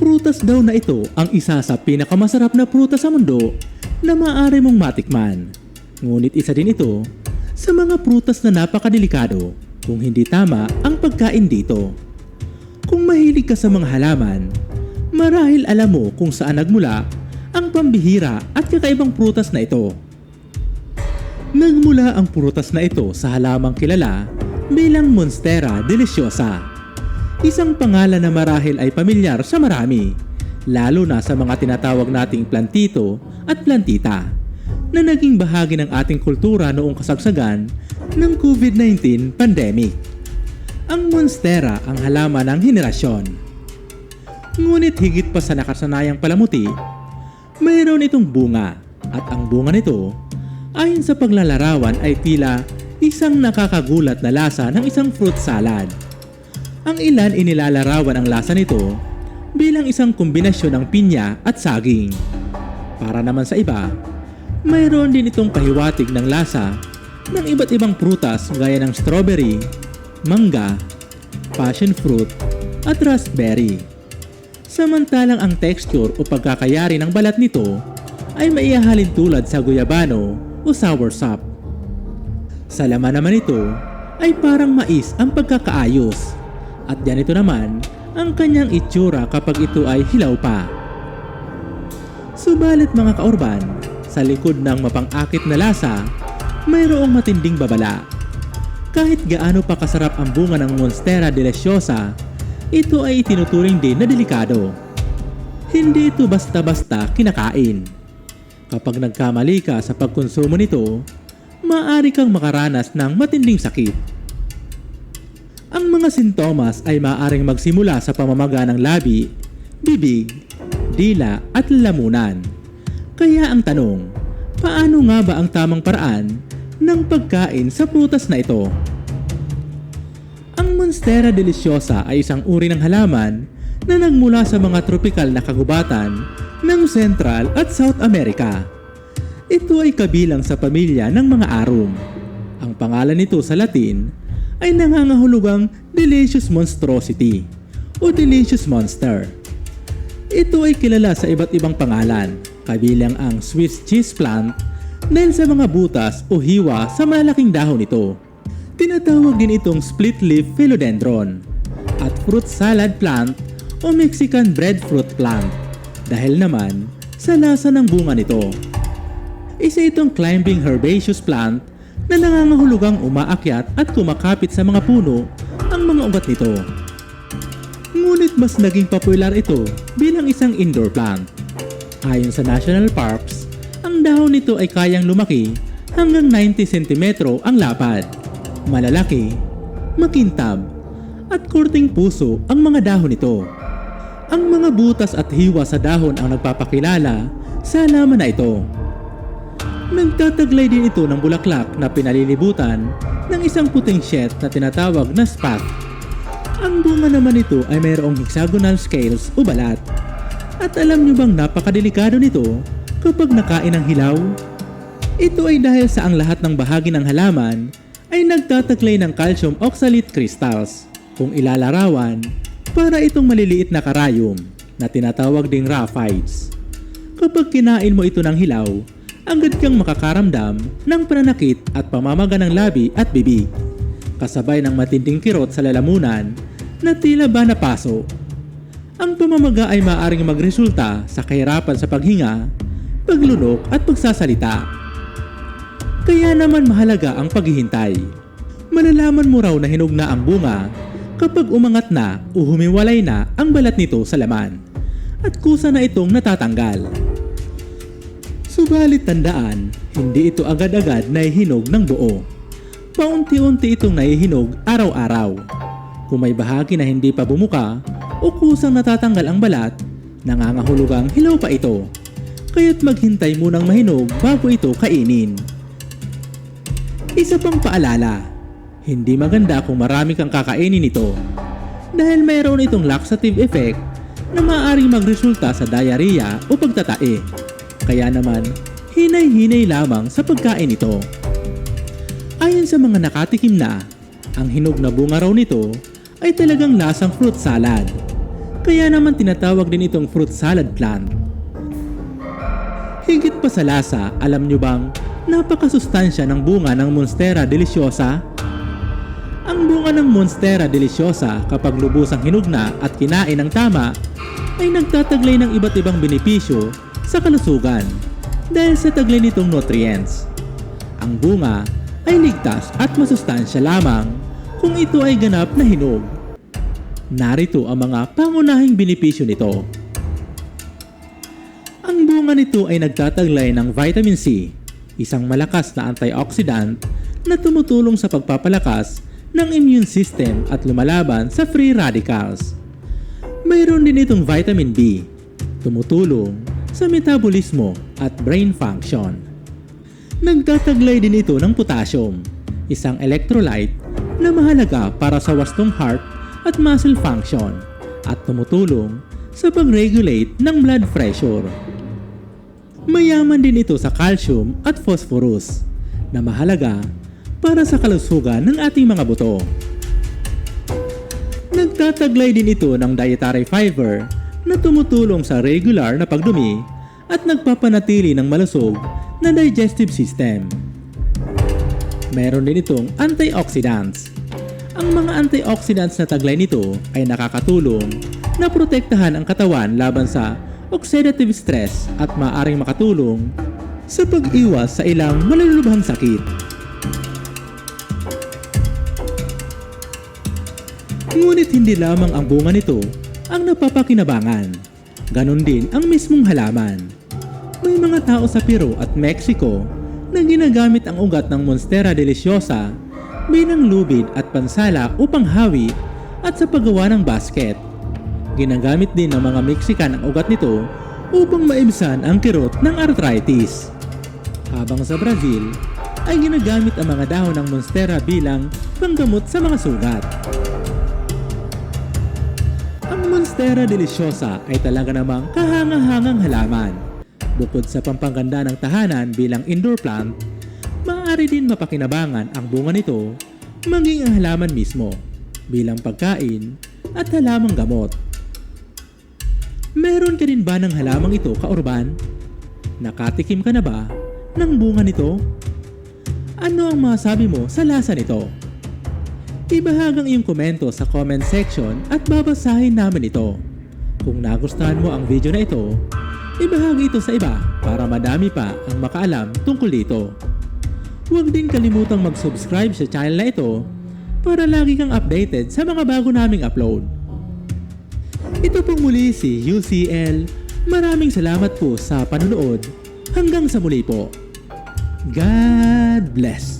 prutas daw na ito ang isa sa pinakamasarap na prutas sa mundo na maaari mong matikman. Ngunit isa din ito sa mga prutas na napakadelikado kung hindi tama ang pagkain dito. Kung mahilig ka sa mga halaman, marahil alam mo kung saan nagmula ang pambihira at kakaibang prutas na ito. Nagmula ang prutas na ito sa halamang kilala bilang Monstera deliciosa. Isang pangalan na marahil ay pamilyar sa marami, lalo na sa mga tinatawag nating plantito at plantita, na naging bahagi ng ating kultura noong kasagsagan ng COVID-19 pandemic. Ang Monstera ang halaman ng henerasyon. Ngunit higit pa sa nakasanayang palamuti, mayroon itong bunga at ang bunga nito ayon sa paglalarawan ay tila isang nakakagulat na lasa ng isang fruit salad. Ang ilan inilalarawan ang lasa nito bilang isang kombinasyon ng pinya at saging. Para naman sa iba, mayroon din itong pahiwatig ng lasa ng iba't ibang prutas gaya ng strawberry, mangga, passion fruit, at raspberry. Samantalang ang texture o pagkakayari ng balat nito ay maihahalin tulad sa guyabano o soursop. Sa laman naman ito ay parang mais ang pagkakaayos at ganito naman ang kanyang itsura kapag ito ay hilaw pa. Subalit mga kaurban, sa likod ng mapang-akit na lasa, mayroong matinding babala. Kahit gaano pa kasarap ang bunga ng Monstera deliciosa, ito ay itinuturing din na delikado. Hindi ito basta-basta kinakain. Kapag nagkamali ka sa pagkonsumo nito, maaari kang makaranas ng matinding sakit. Ang mga sintomas ay maaaring magsimula sa pamamaga ng labi, bibig, dila at lalamunan. Kaya ang tanong, paano nga ba ang tamang paraan ng pagkain sa prutas na ito? Ang Monstera deliciosa ay isang uri ng halaman na nagmula sa mga tropikal na kagubatan ng Central at South America. Ito ay kabilang sa pamilya ng mga arum. Ang pangalan nito sa Latin ay nangangahulugang Delicious Monstrosity o Delicious Monster. Ito ay kilala sa iba't ibang pangalan, kabilang ang Swiss cheese plant dahil sa mga butas o hiwa sa malalaking dahon nito. Tinatawag din itong split leaf philodendron at fruit salad plant o Mexican breadfruit plant dahil naman sa lasa ng bunga nito. Isa itong climbing herbaceous plant na nangangahulugang umaakyat at kumakapit sa mga puno ang mga ugat nito. Ngunit mas naging popular ito bilang isang indoor plant. Ayon sa national parks, ang dahon nito ay kayang lumaki hanggang 90 cm ang lapad. Malalaki, makintab, at kurting puso ang mga dahon nito. Ang mga butas at hiwa sa dahon ang nagpapakilala sa halaman na ito. Nagtataglay din ito ng bulaklak na pinalilibutan ng isang puting shet na tinatawag na spot. Ang bunga naman nito ay mayroong hexagonal scales o balat. At alam nyo bang napakadelikado nito kapag nakain ng hilaw? Ito ay dahil sa ang lahat ng bahagi ng halaman ay nagtataglay ng calcium oxalate crystals. Kung ilalarawan, para itong maliliit na karayom na tinatawag ding raphides. Kapag kinain mo ito ng hilaw, agad kang makakaramdam ng pananakit at pamamaga ng labi at bibig, kasabay ng matinding kirot sa lalamunan na tila ba napaso. Ang pamamaga ay maaaring magresulta sa kahirapan sa paghinga, paglunok at pagsasalita. Kaya naman mahalaga ang paghihintay. Malalaman mo raw na hinog na ang bunga kapag umangat na o humiwalay na ang balat nito sa laman at kusa na itong natatanggal. Subalit tandaan, hindi ito agad-agad naihinog ng buo. Paunti-unti itong naihinog araw-araw. Kung may bahagi na hindi pa bumuka o kusang natatanggal ang balat, nangangahulugang hilaw pa ito. Kaya't maghintay munang mahinog bago ito kainin. Isa pang paalala, hindi maganda kung marami kang kakainin nito dahil mayroon itong laxative effect na maaaring magresulta sa diarrhea o pagtatae. Kaya naman, hinay-hinay lamang sa pagkain nito. Ayon sa mga nakatikim na, ang hinog na bunga raw nito ay talagang lasang fruit salad. Kaya naman tinatawag din itong fruit salad plant. Higit pa sa lasa, alam nyo bang napakasustansya ng bunga ng Monstera deliciosa? Ang bunga ng Monstera deliciosa kapag lubusang hinug na at kinain ng tama ay nagtataglay ng iba't ibang benepisyo sa kalusugan dahil sa taglay nitong nutrients. Ang bunga ay ligtas at masustansya lamang kung ito ay ganap na hinog. Narito ang mga pangunahing benepisyo nito. Ang bunga nito ay nagtataglay ng vitamin C, isang malakas na antioxidant na tumutulong sa pagpapalakas ng immune system at lumalaban sa free radicals. Mayroon din itong vitamin B, tumutulong sa metabolismo at brain function. Nagtataglay din ito ng potassium, isang electrolyte na mahalaga para sa wastong heart at muscle function at tumutulong sa pag-regulate ng blood pressure. Mayaman din ito sa calcium at phosphorus na mahalaga para sa kalusugan ng ating mga buto. Nagtataglay din ito ng dietary fiber na tumutulong sa regular na pagdumi at nagpapanatili ng malusog na digestive system. Meron din itong antioxidants. Ang mga antioxidants na taglay nito ay nakakatulong na protektahan ang katawan laban sa oxidative stress at maaring makatulong sa pag-iwas sa ilang malulubhang sakit. Ngunit hindi lamang ang bunga nito ang napapakinabangan. Ganon din ang mismong halaman. May mga tao sa Peru at Mexico na ginagamit ang ugat ng Monstera deliciosa bilang lubid at pansala upang hawi at sa paggawa ng basket. Ginagamit din ng mga Mexican ang ugat nito upang maibsan ang kirot ng arthritis. Habang sa Brazil, ay ginagamit ang mga dahon ng Monstera bilang panggamot sa mga sugat. Monstera deliciosa ay talaga namang kahangahangang halaman. Bukod sa pampanganda ng tahanan bilang indoor plant, maaari din mapakinabangan ang bunga nito maging ang halaman mismo bilang pagkain at halamang gamot. Meron ka din ba ng halamang ito kaurban? Nakatikim ka na ba ng bunga nito? Ano ang masabi mo sa lasa nito? Ibahag ang iyong komento sa comment section at babasahin namin ito. Kung nagustuhan mo ang video na ito, ibahagi ito sa iba para madami pa ang makaalam tungkol dito. Huwag din kalimutang mag-subscribe sa channel na ito para lagi kang updated sa mga bago naming upload. Ito pong muli si UCL. Maraming salamat po sa panunood. Hanggang sa muli po. God bless.